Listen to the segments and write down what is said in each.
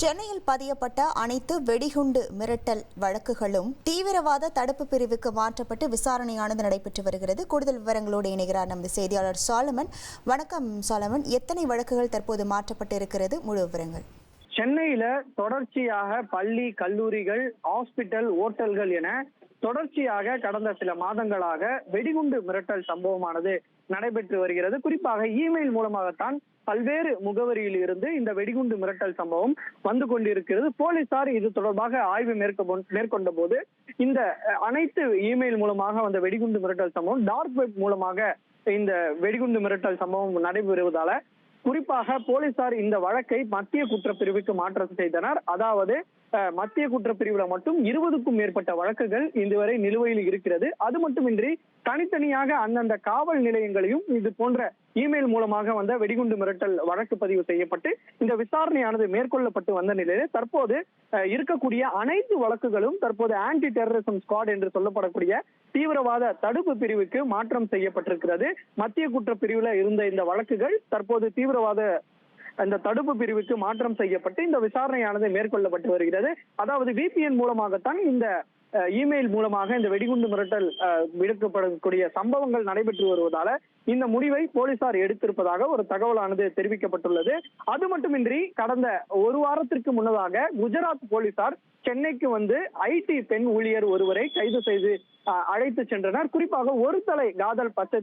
சென்னையில் பதியப்பட்ட அனைத்து வெடிகுண்டு மிரட்டல் வழக்குகளும் தீவிரவாத தடுப்பு பிரிவுக்கு மாற்றப்பட்டு விசாரணையானது நடைபெற்று வருகிறது. கூடுதல் விவரங்களோடு இணைகிறார் நமது செய்தியாளர் சாலமன். வணக்கம் சாலமன். எத்தனை வழக்குகள் தற்போது மாற்றப்பட்டு இருக்கிறது? முழு விவரங்கள். சென்னையில தொடர்ச்சியாக பள்ளி கல்லூரிகள் ஹாஸ்பிட்டல் ஓட்டல்கள் என தொடர்ச்சியாக கடந்த சில மாதங்களாக வெடிகுண்டு மிரட்டல் சம்பவமானது நடைபெற்று வருகிறது. குறிப்பாக இமெயில் மூலமாகத்தான் பல்வேறு முகவரியில் இருந்து இந்த வெடிகுண்டு மிரட்டல் சம்பவம் வந்து கொண்டிருக்கிறது. போலீசார் இது தொடர்பாக ஆய்வு மேற்கொண்ட போது இந்த அனைத்து இமெயில் மூலமாக வந்த வெடிகுண்டு மிரட்டல் சம்பவம் டார்க் வெப் மூலமாக இந்த வெடிகுண்டு மிரட்டல் சம்பவம் நடைபெறுவதால குறிப்பாக போலீசார் இந்த வழக்கை மத்திய குற்றப்பிரிவுக்கு மாற்றம் செய்தனர். அதாவது மத்திய குற்றப்பிரிவுல மட்டும் இருபதுக்கும் மேற்பட்ட வழக்குகள் இதுவரை நிலுவையில் இருக்கிறது. அது மட்டுமின்றி தனித்தனியாக அந்தந்த காவல் நிலையங்களையும் இது போன்ற இமெயில் மூலமாக வந்த வெடிகுண்டு மிரட்டல் வழக்கு பதிவு செய்யப்பட்டு இந்த விசாரணையானது மேற்கொள்ளப்பட்டு வந்த நிலையில தற்போது இருக்கக்கூடிய அனைத்து வழக்குகளும் தற்போது ஆன்டி டெரரிசம் ஸ்குவாட் என்று சொல்லப்படக்கூடிய தீவிரவாத தடுப்பு பிரிவுக்கு மாற்றம் செய்யப்பட்டிருக்கிறது. மத்திய குற்றப்பிரிவுல இருந்த இந்த வழக்குகள் தற்போது தீவிர தீவிரவாத அந்த தடுப்பு பிரிவுக்கு மாற்றம் செய்யப்பட்டு இந்த விசாரணையானது மேற்கொள்ளப்பட்டு வருகிறது. அதாவது விபிஎன் மூலமாகத்தான் இந்த இமெயில் மூலமாக இந்த வெடிகுண்டு மிரட்டல் விடுக்கப்படக்கூடிய சம்பவங்கள் நடைபெற்று வருவதால இந்த முடிவை போலீசார் எடுத்திருப்பதாக ஒரு தகவலானது தெரிவிக்கப்பட்டுள்ளது. அது மட்டுமின்றி கடந்த ஒரு வாரத்திற்கு முன்னதாக குஜராத் போலீசார் சென்னைக்கு வந்து ஐடி பெண் ஊழியர் ஒருவரை கைது செய்து அழைத்து சென்றனர். குறிப்பாக ஒரு தலை காதல் பச்சை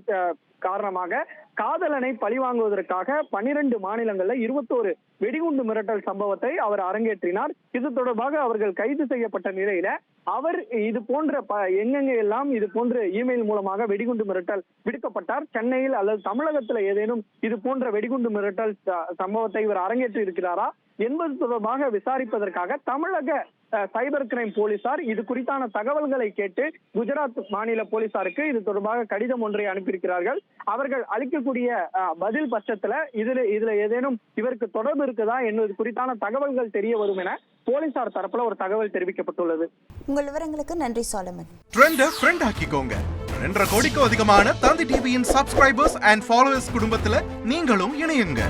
காரணமாக காதலனை பழிவாங்குவதற்காக பனிரெண்டு மாநிலங்கள்ல இருபத்தோரு வெடிகுண்டு மிரட்டல் சம்பவத்தை அவர் அரங்கேற்றினார். இது தொடர்பாக அவர்கள் கைது செய்யப்பட்ட நிலையில அவர் இது போன்ற ப- எங்கெங்க எல்லாம் இது போன்ற இமெயில் மூலமாக வெடிகுண்டு மிரட்டல் விடுக்கப்பட்டார். சென்னையில் அல்லது தமிழகத்துல ஏதேனும் இது போன்ற வெடிகுண்டு மிரட்டல் சம்பவத்தை இவர் அரங்கேற்றி இருக்கிறாரா என்பது தொடர்பாக விசாரிப்பதற்காக தமிழக சைபர் கிரைம் போலீசார் இது குறித்தான தகவல்களை கேட்டு குஜராத் மாநில போலீசாருக்கு இது தொடர்பாக கடிதம் ஒன்றை அனுப்பியிருக்கிறார்கள். அவர்கள் அளிக்கக்கூடிய பதில் பட்சத்துல இதுல இதுல ஏதேனும் இவருக்கு தொடர்பு இருக்குதா என்பது குறித்தான தகவல்கள் தெரிய வரும் என போலீசார் தரப்புல ஒரு தகவல் தெரிவிக்கப்பட்டுள்ளது. உங்கள் விவரங்களுக்கு நன்றி சாலமன். ட்ரெண்ட ஃப்ரெண்ட் ஆக்கிக்கோங்க. ரெண்டரை கோடிக்கும் அதிகமான தந்தி டிவியின் சப்ஸ்கிரைபர்ஸ் அண்ட் ஃபாலோவர்ஸ் குடும்பத்துல நீங்களும் இணையுங்க.